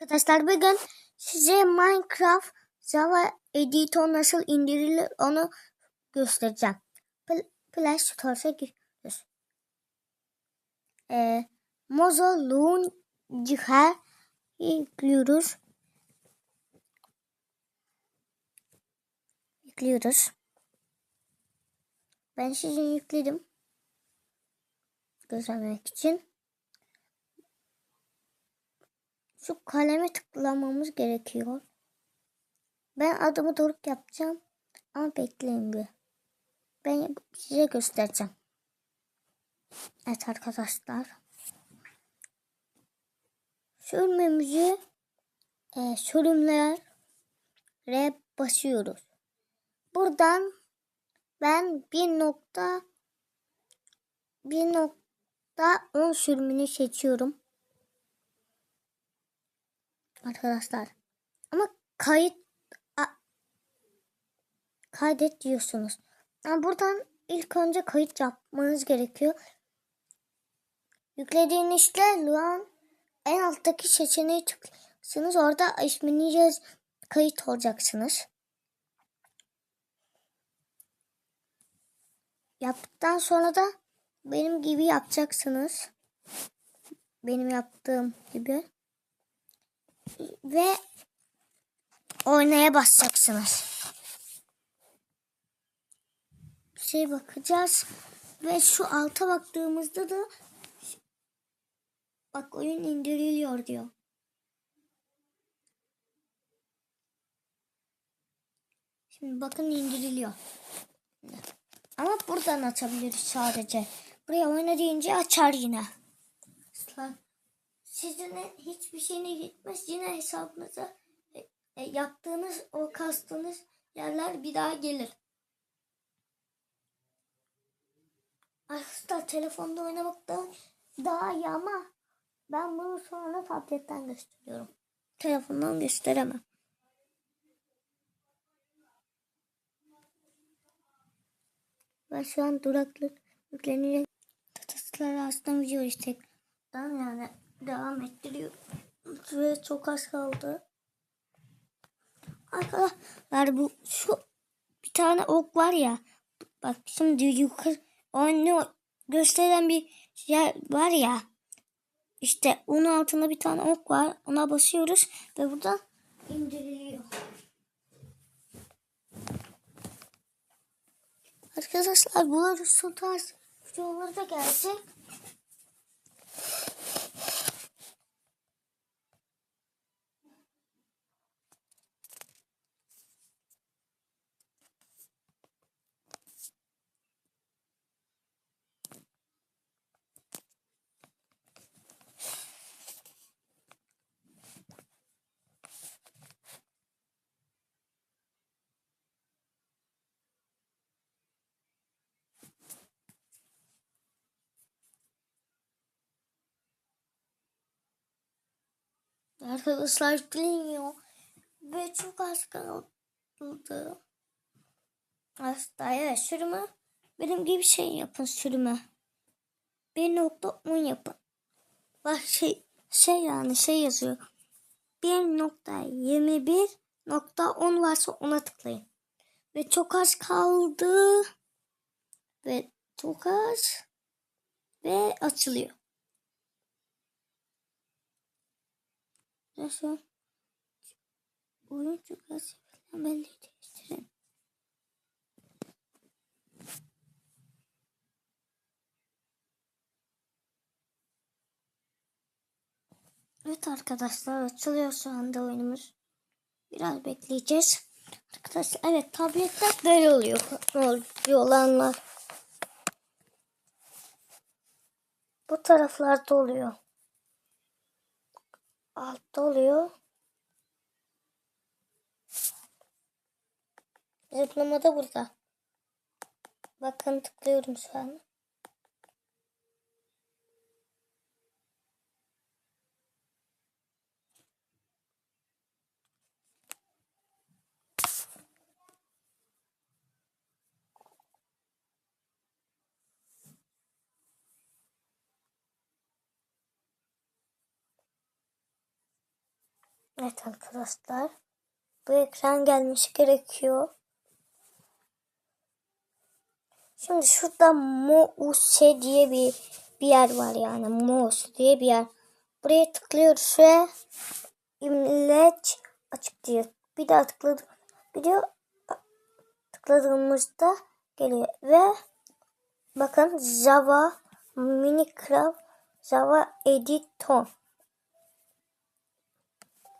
Arkadaşlar bugün size Minecraft Java Editor nasıl indirilir onu göstereceğim. Pl Play Store'a giriyoruz. Ee, Mozo Launcher'a yüklüyoruz. Yüklüyoruz. Ben sizin yükledim. Göstermek için. Şu kaleme tıklamamız gerekiyor. Ben adımı doruk yapacağım. Ama bekleyin bir. Ben size göstereceğim. Evet arkadaşlar. Sürmemizi e, sürümlere basıyoruz. Buradan ben bir nokta bir nokta on sürümünü seçiyorum arkadaşlar. Ama kayıt kaydet diyorsunuz. Yani buradan ilk önce kayıt yapmanız gerekiyor. Yüklediğinizde Luan en alttaki seçeneği tıklıyorsunuz. Orada ismini yaz kayıt olacaksınız. Yaptıktan sonra da benim gibi yapacaksınız. Benim yaptığım gibi ve oynaya basacaksınız. Şey bakacağız ve şu alta baktığımızda da bak oyun indiriliyor diyor. Şimdi bakın indiriliyor. Ama buradan açabiliriz sadece. Buraya oyna deyince açar yine. Aslan sizin hiçbir şeyine gitmez. Yine hesabınıza e, e, yaptığınız o kastığınız yerler bir daha gelir. Arkadaşlar telefonda oynamak da daha iyi ama ben bunu sonra tabletten gösteriyorum. Telefondan gösteremem. Ben şu an duraklık yüklenecek. Tataslar aslında video istek. Yani devam ettiriyorum. Ve çok az kaldı. Arkadaşlar bu şu bir tane ok var ya. Bak şimdi yukarı onu gösteren bir yer var ya. İşte onun altında bir tane ok var. Ona basıyoruz ve burada indiriliyor. Arkadaşlar bu su tarz videoları da gelecek. Arkadaşlar bilmiyor. Ve çok az kaldı. Aslında evet sürümü benim gibi şey yapın sürümü. 1.10 yapın. Bak şey şey yani şey yazıyor. 1.21.10 varsa ona tıklayın. Ve çok az kaldı. Ve çok az. Ve açılıyor. Nasıl? Oyun çukası falan belli değiştirin. Evet arkadaşlar açılıyor şu anda oyunumuz. Biraz bekleyeceğiz. Arkadaşlar evet tabletler böyle oluyor. Oluyor olanlar. Bu taraflarda oluyor altta oluyor. Zıplama da burada. Bakın tıklıyorum şu an. Evet arkadaşlar. Bu ekran gelmesi gerekiyor. Şimdi şurada Mouse diye bir bir yer var yani. Mouse diye bir yer. Buraya tıklıyoruz ve imleç açık diyor. Bir daha tıkladık. Gidiyor. Tıkladığımızda geliyor ve bakın Java Minecraft Java Editor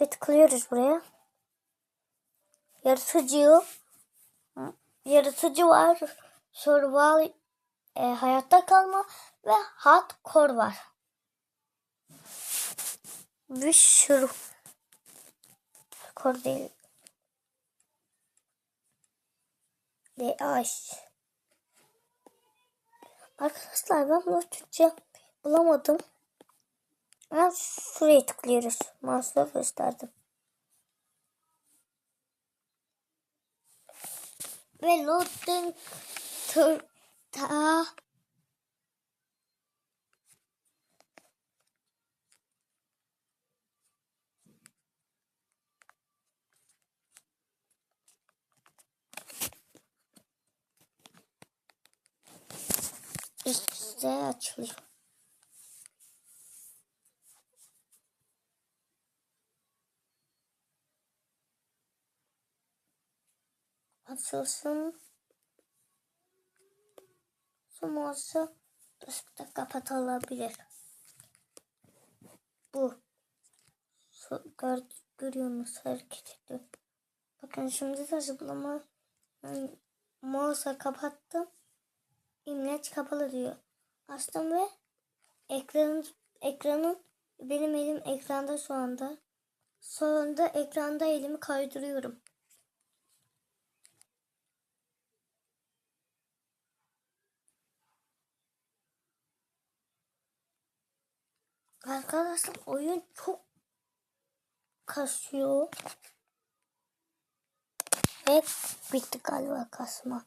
ve tıklıyoruz buraya. Yaratıcı yaratıcı var. Survival e, hayatta kalma ve hardcore var. Bir sürü hardcore değil. De ay. Arkadaşlar ben bunu Türkçe bulamadım. Ben şuraya tıklıyoruz. Mouse'la gösterdim. Ve loading tur ta işte açılıyor. Açılsın. Sonrası ışıkta kapatılabilir. Bu. Gör, görüyor musunuz hareket ediyor. Bakın şimdi de zıplama yani mouse'a kapattım. İmleç kapalı diyor. Açtım ve ekranın ekranın benim elim ekranda şu anda. Sonra ekranda elimi kaydırıyorum. Arkadaşlar oyun çok kasıyor. Ve bitti galiba kasma.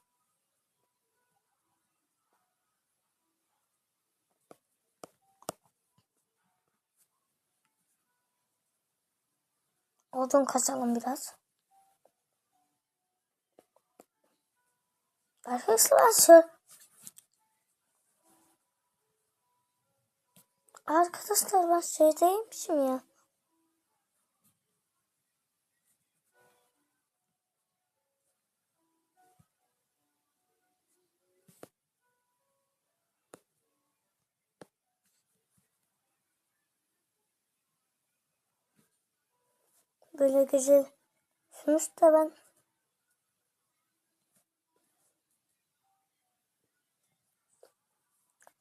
Odun kasalım biraz. Arkadaşlar Arkadaşlar ben şeydeymişim ya. Böyle güzel. Sonuçta ben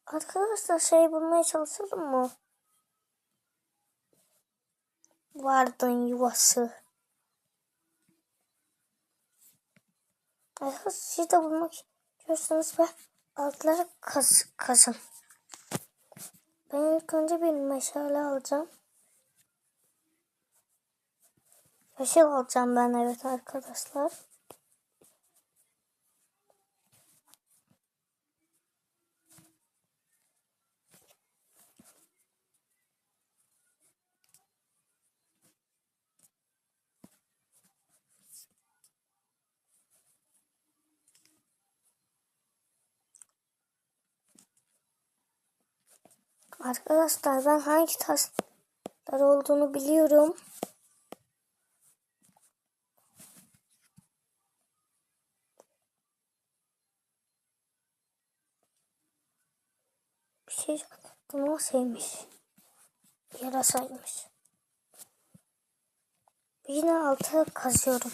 Arkadaşlar şey bulmaya çalışalım mı? Vardın yuvası. Arkadaşlar siz de bulmak istiyorsanız ve altları kaz kazın. Ben ilk önce bir meşale alacağım. Yeşil alacağım ben evet arkadaşlar. Arkadaşlar ben hangi taşlar olduğunu biliyorum. Bir şey bunu sevmiş. Yarasaymış. Yine altı kazıyorum.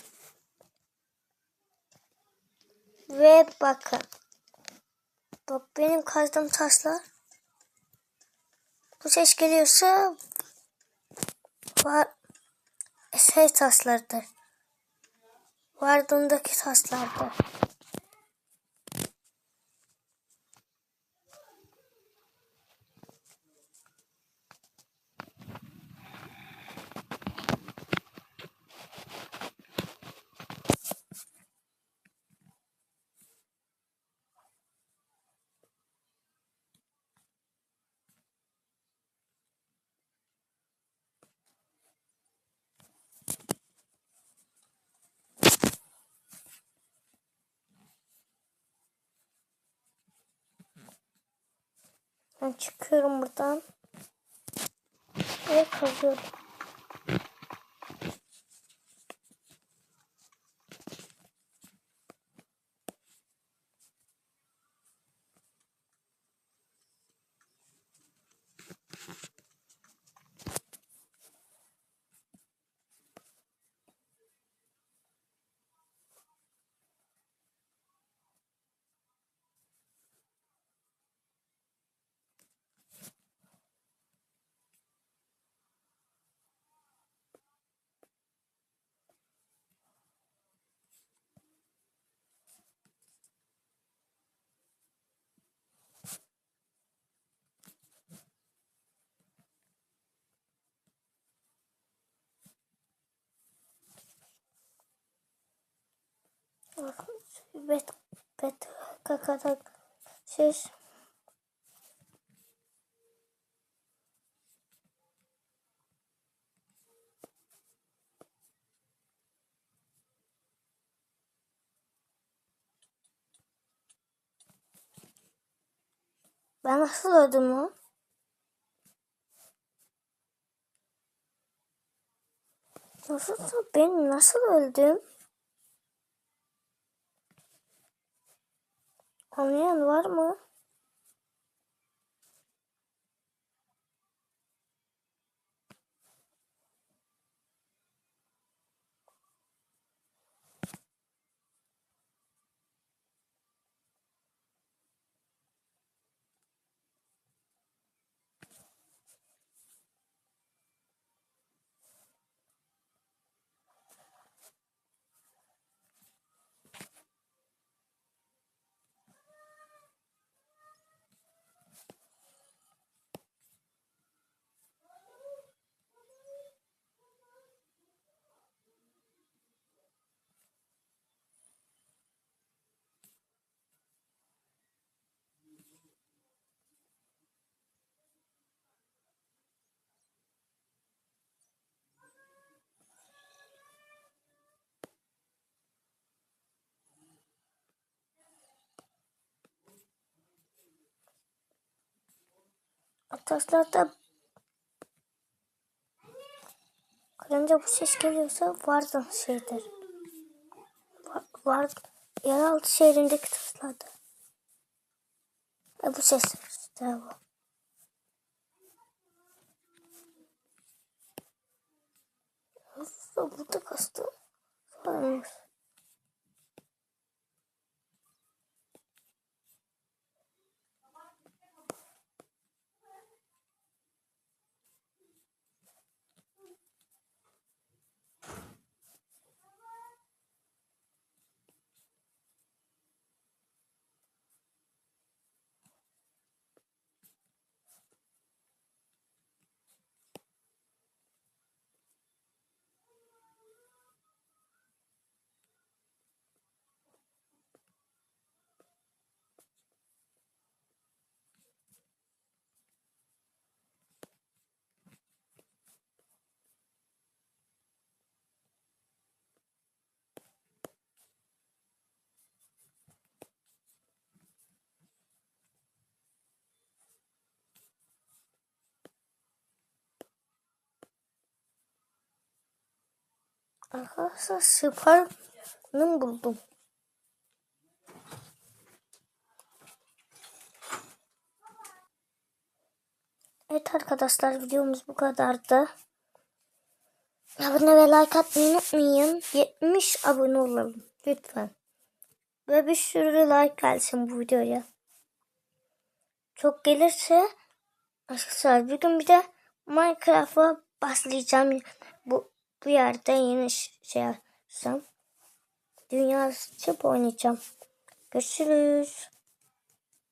Ve bakın. Bak benim kazdığım taşlar bu ses geliyorsa var şey taslardır. Vardığındaki taslardır. Ben çıkıyorum buradan. Ve kazıyorum. Bet, bet, kakadak, ses. Ben nasıl öldüm lan? Nasıl ben nasıl öldüm? Anlayan var mı? Taşlarda Karınca bu ses geliyorsa vardı şeydir. Var, var yeraltı şehrindeki taşlarda. E bu ses işte bu. Burada kastı? Varmış. Arkadaşlar Spark'ını buldum. Evet arkadaşlar videomuz bu kadardı. Abone ve like atmayı unutmayın. 70 abone olalım lütfen. Ve bir sürü like gelsin bu videoya. Çok gelirse arkadaşlar bir gün bir de Minecraft'a başlayacağım. Bu, bu yerde yeni şey yapsam. Dünya çıp oynayacağım. Görüşürüz.